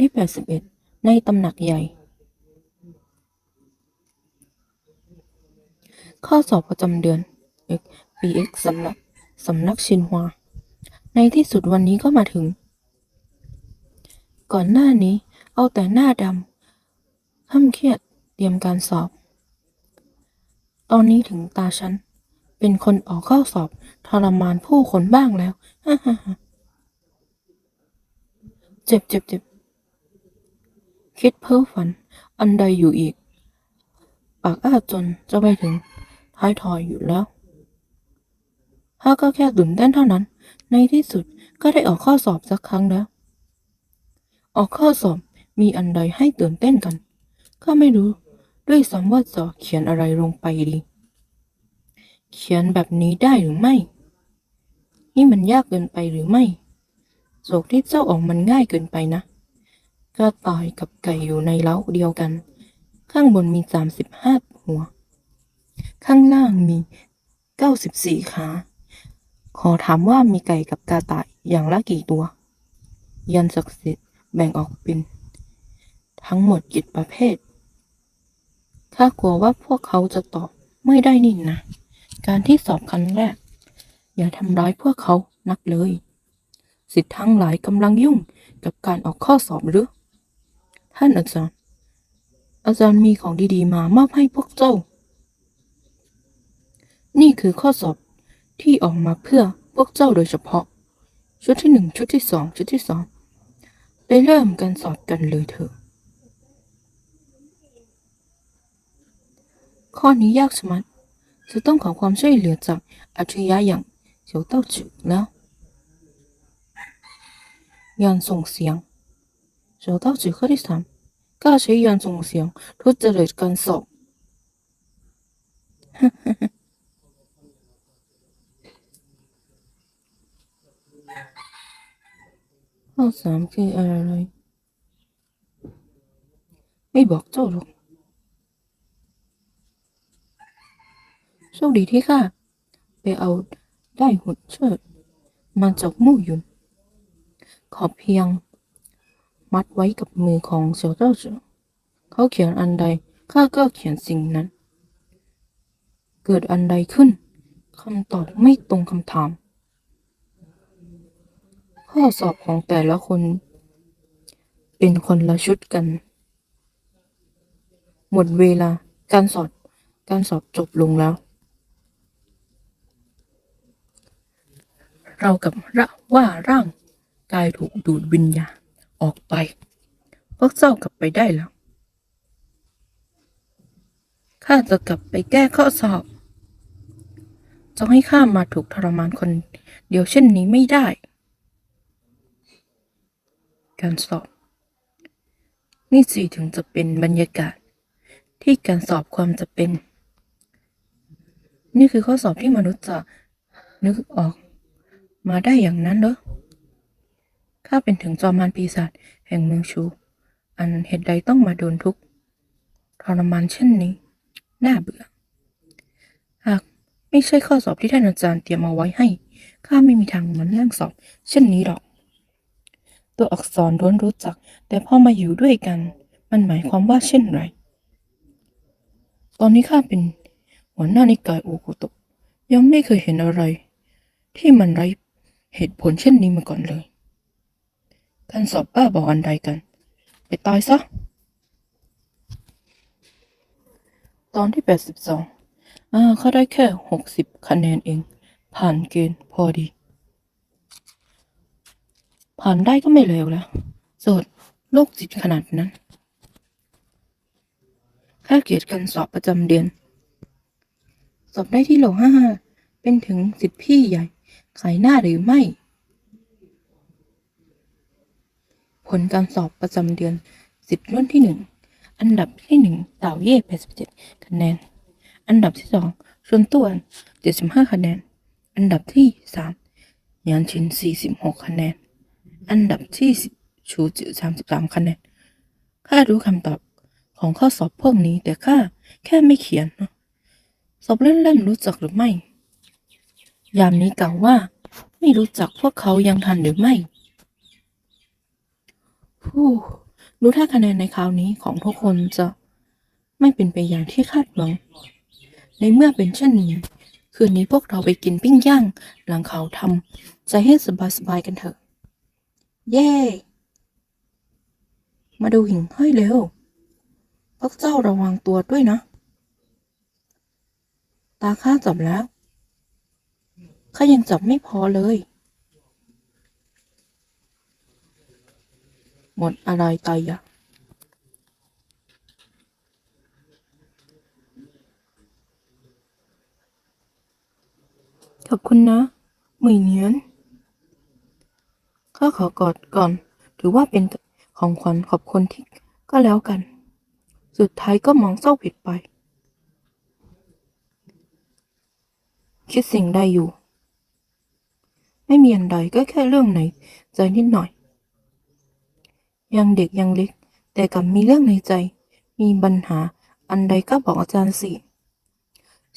ที่81ในตำหนักใหญ่ ข้อสอบประจำเดือน X PX สำนักสำนักชินฮวาในที่สุดวันนี้ก็มาถึง ก่อนหน้านี้เอาแต่หน้าดำห้ำเครียดเตรียมการสอบ ตอนนี้ถึงตาฉัน เป็นคนออกข้อสอบทรมานผู้คนบ้างแล้ว เจ็บเจ็บเจ็บ คิดเพ้อฝัน อันใดอยู่อีก ปากอ้าจนจะไปถึง ท้ายทอยอยู่แล้วข้าก็แค่ตื่นเต้นเท่านั้น ในที่สุดก็ได้ออกข้อสอบสักครั้งแล้ว ออกข้อสอบมีอันใดให้ตื่นเต้นกัน ก็ไม่รู้ด้วยซ้ำว่าจะเขียนอะไรลงไปดี เขียนแบบนี้ได้หรือไม่ นี่มันยากเกินไปหรือไม่โศกที่เจ้าออกมันง่ายเกินไปนะ กระต่ายกับไก่อยู่ในเล้าเดียวกัน ข้างบนมีสามสิบห้าหัว ข้างล่างมีเก้าสิบสี่ขา ขอถามว่ามีไก่กับกระต่ายอย่างละกี่ตัว ยันศักดิ์สิทธิ์แบ่งออกเป็น ทั้งหมดกี่ประเภท ข้ากลัวว่าพวกเขาจะตอบไม่ได้นี่นะ การที่สอบครั้งแรก อย่าทำร้ายพวกเขานักเลย สิทธิ์ทั้งหลายกำลังยุ่งกับการออกข้อสอบหรือ ท่านอาจารย์ อาจารย์มีของดีๆมามอบให้พวกเจ้า นี่คือข้อสอบที่ออกมาเพื่อพวกเจ้าโดยเฉพาะ ชุดที่หนึ่งชุดที่สองชุดที่สองไปเริ่มการสอบกันเลยเถอะ ข้อนี้ยากชะมัดจะต้องขอความช่วยเหลือจากอัจฉริยะอย่างเฉียวเต้าจือแล้วยานส่งเสียง เฉียวเต้าจือข้อที่สามกล้าใช้ยานส่งเสียงทุจริตการสอบข้อสามคืออะไร ไม่บอกเจ้าหรอกโชคดีที่ข้าไปเอาได้หุ่นเชิดมาจากมู่หยุนขอเพียง มัดไว้กับมือของเสี่ยวเจ้าเสือเขาเขียนอันใดข้าก็เขียนสิ่งนั้น เกิดอันใดขึ้นคำตอบไม่ตรงคำถาม ข้อสอบของแต่ละคน เป็นคนละชุดกัน หมดเวลาการสอบการสอบจบลงแล้ว เรากับระว่าร่างกายถูกดูดวิญญาณ ออกไป พวกเจ้ากลับไปได้แล้วข้าจะกลับไปแก้ข้อสอบจะให้ข้ามาถูกทรมานคนเดียวเช่นนี้ไม่ได้ การสอบ นี่สิถึงจะเป็นบรรยากาศ ที่การสอบความจะเป็น นี่คือข้อสอบที่มนุษย์จะนึกออกมาได้อย่างนั้นเหรอ ข้าเป็นถึงจอมมารปีศาจแห่งเมืองชู อันเหตุใดต้องมาโดนทุกข์ทรมานเช่นนี้ น่าเบื่อ หากไม่ใช่ข้อสอบที่ท่านอาจารย์เตรียมเอาไว้ให้ ข้าไม่มีทางมานั่งสอบ เช่นนี้หรอก ตัวอักษรล้วนรู้จัก แต่พอมาอยู่ด้วยกัน มันหมายความว่าเช่นไร ตอนนี้ข้าเป็นหัวหน้านิกายโอกุตะยังไม่เคยเห็นอะไร ที่มันไร้เหตุผลเช่นนี้มาก่อนเลย การสอบบ้าบอกอันใดกัน ไปตายซะ ตอนที่แปดสิบสองอ่าเขาได้แค่หกสิบคะแนนเอง ผ่านเกณฑ์พอดี ผ่านได้ก็ไม่เลวแล้วสดโรคจิตขนาดนั้นค่าเกียรติการสอบประจำเดือน สอบได้ที่โหลห้าเป็นถึงสิทธิพี่ใหญ่ ขายหน้าหรือไม่ ผลการสอบประจำเดือนสิทธิ์รุ่นที่หนึ่งอันดับที่หนึ่งเต่าเย่แปดสิบเจ็ดคะแนน อันดับที่สองชวนต้วนเจ็ดสิบห้าคะแนน อันดับที่สามยานชินสี่สิบหกคะแนน อันดับที่สิบชูจือสามสิบสามคะแนน ข้ารู้คำตอบของข้อสอบพวกนี้แต่ข้าแค่ไม่เขียนนะสอบเล่นๆรู้จักหรือไม่ ยามนี้กล่าวว่า ไม่รู้จักพวกเขายังทันหรือไม่ ผู้ดูถ้าคะแนนในคราวนี้ของทุกคนจะไม่เป็นไปอย่างที่คาดหวัง ในเมื่อเป็นเช่นนี้ คืนนี้พวกเราไปกินปิ้งย่าง หลังเขาทำใจให้สบายๆกันเถอะ เย้มาดูหิ่งห้อยเร็ว พวกเจ้าระวังตัวด้วยนะ ตาข้าจับแล้วข้ายังจับไม่พอเลย หมดอะไรตายอะขอบคุณนะหมือเหนียนข้าขอกอดก่อน ถือว่าเป็นของขวัญขอบคุณที่ก็แล้วกัน สุดท้ายก็มองเศร้าผิดไป คิดสิ่งใดอยู่ ไม่มีอันใดก็แค่เรื่องไหน ใจนิดหน่อย ยังเด็กยังเล็ก แต่กลับมีเรื่องในใจ มีปัญหาอันใดก็บอกอาจารย์สิ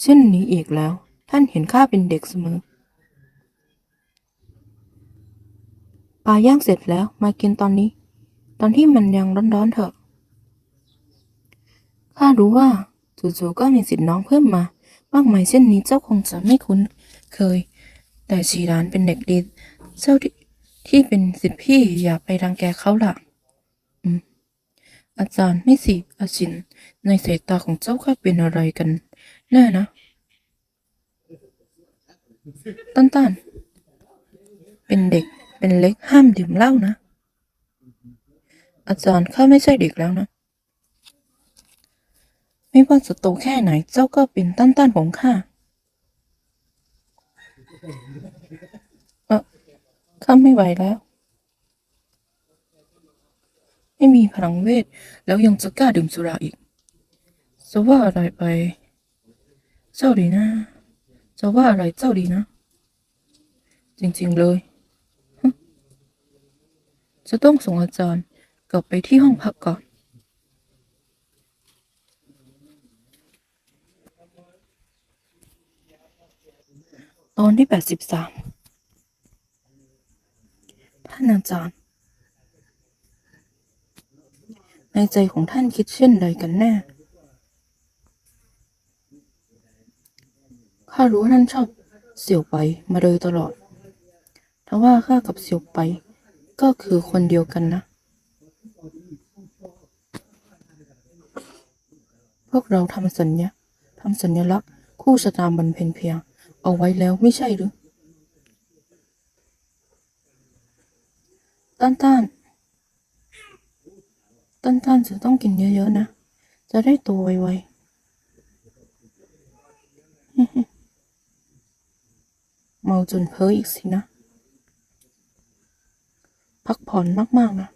เช่นนี้อีกแล้ว ท่านเห็นข้าเป็นเด็กเสมอปลาย่างเสร็จแล้วมากินตอนนี้ ตอนที่มันยังร้อนๆเถอะข้ารู้ว่าจู่ๆก็มีสิทธิ์น้องเพิ่มมามากมายเช่นนี้เจ้าคงจะไม่คุ้นเคย แต่ชีรานเป็นเด็กดีเจ้าที่ที่เป็นสิทธิพี่อย่าไปรังแกเขาล่ะ อาจารย์ไม่สิอาชิน ในสายตาของเจ้าข้าเป็นอะไรกัน แน่นะตันตันเป็นเด็กเป็นเล็กห้ามดื่มเหล้านะ อาจารย์ข้าไม่ใช่เด็กแล้วนะ ไม่ว่าจะโตแค่ไหน เจ้าก็เป็นต้นต้นของข้าเออข้าไม่ไหวแล้ว ไม่มีพลังเวท แล้วยังจะกล้าดื่มสุราอีก จะว่าอะไรไป เจ้าดีนะ จะว่าอะไรเจ้าดีนะ จริงๆเลยจะต้องส่งอาจารย์กลับไปที่ห้องพักก่อน ตอนที่แปดสิบสามท่านอาจารย์ ในใจของท่านคิดเช่นใดกันแน่ ข้ารู้ท่านชอบเสี่ยวไปมาโดยตลอดทว่าข้ากับเสี่ยวไป ก็คือคนเดียวกันนะ พวกเราทำสัญญาทำสัญลักษณ์คู่ชะตาบันเพนเพียง เอาไว้แล้วไม่ใช่หรือต้านต้าน ต้านต้านจะต้องกินเยอะๆนะ จะได้โตไวๆ เมาจนเพ้ออีกสินะ พักผ่อนมากๆนะ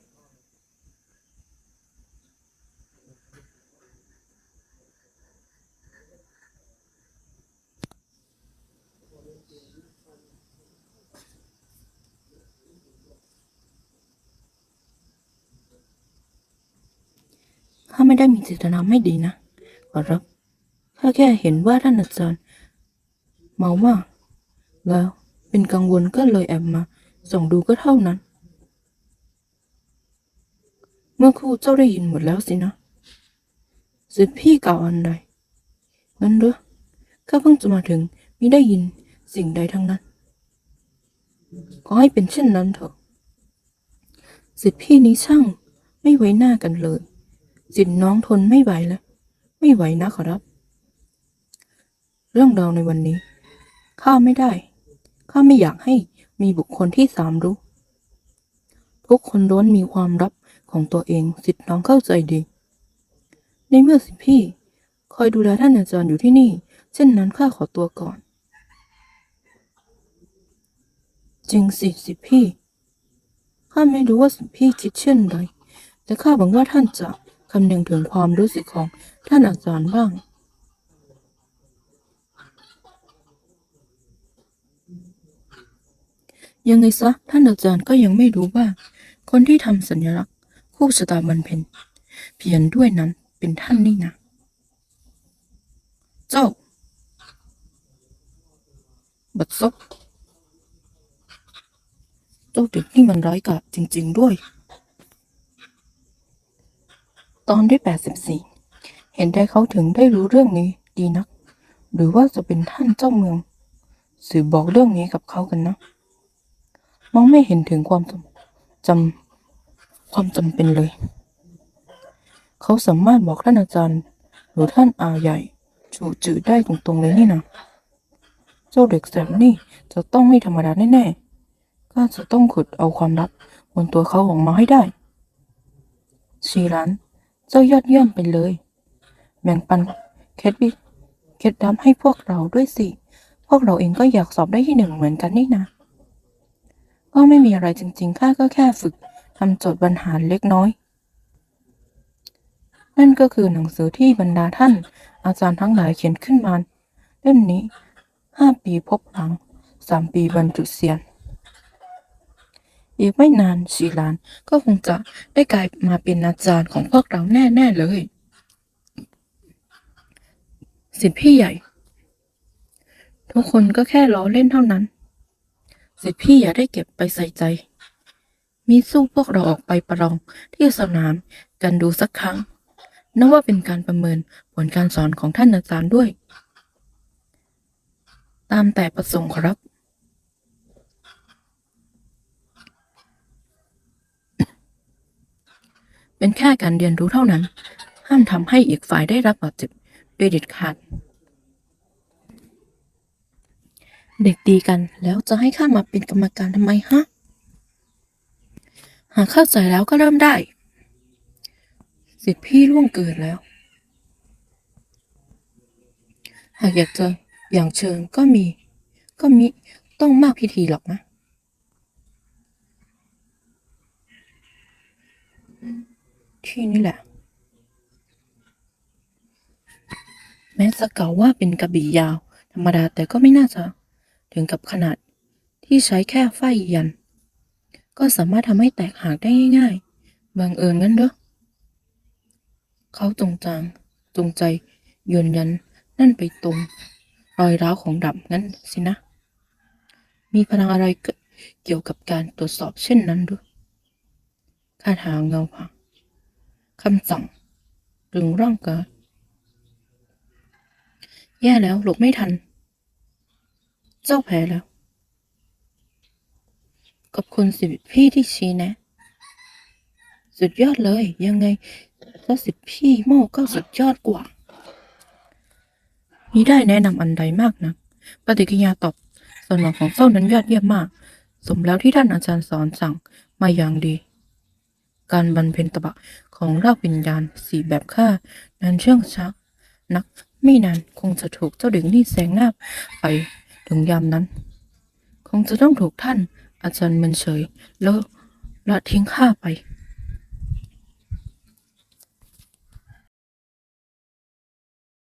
ข้าไม่ได้มีเจตนาไม่ดีนะขอรับข้าแค่เห็นว่าท่านอาจารย์เมามาก แล้วเป็นกังวลก็เลยแอบมา ส่องดูก็เท่านั้น เมื่อครู่เจ้าได้ยินหมดแล้วสินะสิทธิพี่กล่าวอันใดงั้นเหรอข้าเพิ่งจะมาถึงไมิได้ยินสิ่งใดทั้งนั้นขอให้เป็นเช่นนั้นเถอะสิทธิพี่นี้ช่างไม่ไว้หน้ากันเลย สิทธิน้องทนไม่ไหวแล้ว ไม่ไหวนะขอรับ เรื่องราวในวันนี้ ข้าไม่ได้ ข้าไม่อยากให้มีบุคคลที่สามรู้ ทุกคนล้วนมีความลับของตัวเองสิทธิ์น้องเข้าใจดี ในเมื่อสิทธิพี่ คอยดูแลท่านอาจารย์อยู่ที่นี่ เช่นนั้นข้าขอตัวก่อน จริงสิสิทธิพี่ ข้าไม่รู้ว่าสิทธิพี่คิดเช่นไร แต่ข้าหวังว่าท่านจะ คำนึงถึงความรู้สึกของท่านอาจารย์บ้าง ยังไงซะท่านอาจารย์ก็ยังไม่รู้ว่า คนที่ทำสัญลักษณ์ คู่ชะตาบันเพนเพียนด้วยนั้นเป็นท่านนี่นะเจ้าบัดซบเจ้าเด็กนี่มันร้ายกาจจริง ๆ ด้วย ตอนที่แปดสิบสี่เห็นได้เขาถึงได้รู้เรื่องนี้ดีนัก หรือว่าจะเป็นท่านเจ้าเมือง สื่อบอกเรื่องนี้กับเขากันนะ มองไม่เห็นถึงความจำจำความจำเป็นเลย เขาสามารถบอกท่านอาจารย์ หรือท่านอาใหญ่จูจือได้ตรงๆเลยนี่นะเจ้าเด็กแสบนี่จะต้องไม่ธรรมดาแน่ๆก็จะต้องขุดเอาความลับบนตัวเขาออกมาให้ได้ชีรัน เจ้ายอดเยี่ยมไปเลย แบ่งปันเคล็ดวิเคล็ดลับให้พวกเราด้วยสิ พวกเราเองก็อยากสอบได้ที่หนึ่งเหมือนกันนี่นะ ก็ไม่มีอะไรจริงๆข้าก็แค่ฝึกทำโจทย์บรรหารเล็กน้อย นั่นก็คือหนังสือที่บรรดาท่าน อาจารย์ทั้งหลายเขียนขึ้นมาเล่มนี้ห้าปีพบหลังสามปีบรรจุเสียน อีกไม่นานชีลาน ก็คงจะได้กลายมาเป็นอาจารย์ของพวกเราแน่ๆเลยสิทธิพี่ใหญ่ ทุกคนก็แค่ล้อเล่นเท่านั้น สิทธิพี่อย่าได้เก็บไปใส่ใจ มีสู้พวกเราออกไปประลองที่สนามกันดูสักครั้งนับว่าเป็นการประเมินผลการสอนของท่านอาจารย์ด้วย ตามแต่ประสงค์ครับ เป็นแค่การเรียนรู้เท่านั้น ห้ามทำให้อีกฝ่ายได้รับบาดเจ็บโดยเด็ดขาด เด็กตีกันแล้วจะให้ข้ามาเป็นกรรมการทำไมฮะ หากเข้าใจแล้วก็เริ่มได้ สิทธิพี่ล่วงเกินแล้ว หากอยากจะอย่างเชิงก็มี ก็มิต้องมากพิธีหรอกนะ ที่นี่แหละ แม้จะเก่าวว่าเป็นกระบี่ยาว ธรรมดาแต่ก็ไม่น่าจะ ถึงกับขนาดที่ใช้แค่ไฟยัน ก็สามารถทำให้แตกหักได้ง่ายๆบังเอิญงั้นเด้อเขาจงจางจงใจยืนยันนั่นไปตรงรอยร้าวของดับงั้นสินะ มีพลังอะไรเกิดเกี่ยวกับการตรวจสอบเช่นนั้นด้วยคาถาเงาพัง คำสั่งดึงร่างกาย แย่แล้วหลบไม่ทัน เจ้าแพ้แล้ว ขอบคุณสิทธิพี่ที่ชี้แนะ สุดยอดเลยยังไงถ้าสิทธิพี่โม่ก็สุดยอดกว่ามิได้แนะนำอันใดมากนะปฏิกิริยาตอบสนองของเจ้านั้นยอดเยี่ยมมาก สมแล้วที่ท่านอาจารย์สอนสั่งมาอย่างดี การบรรเพ็ญตบะของรากวิญญาณสี่แบบข้านั้นเชื่องช้านักไม่นานคงจะถูกเจ้าดึงนี่แสงหน้าไปถึงยามนั้น คงจะต้องถูกท่านอาจารย์มันเฉยแล้วละทิ้งข้าไป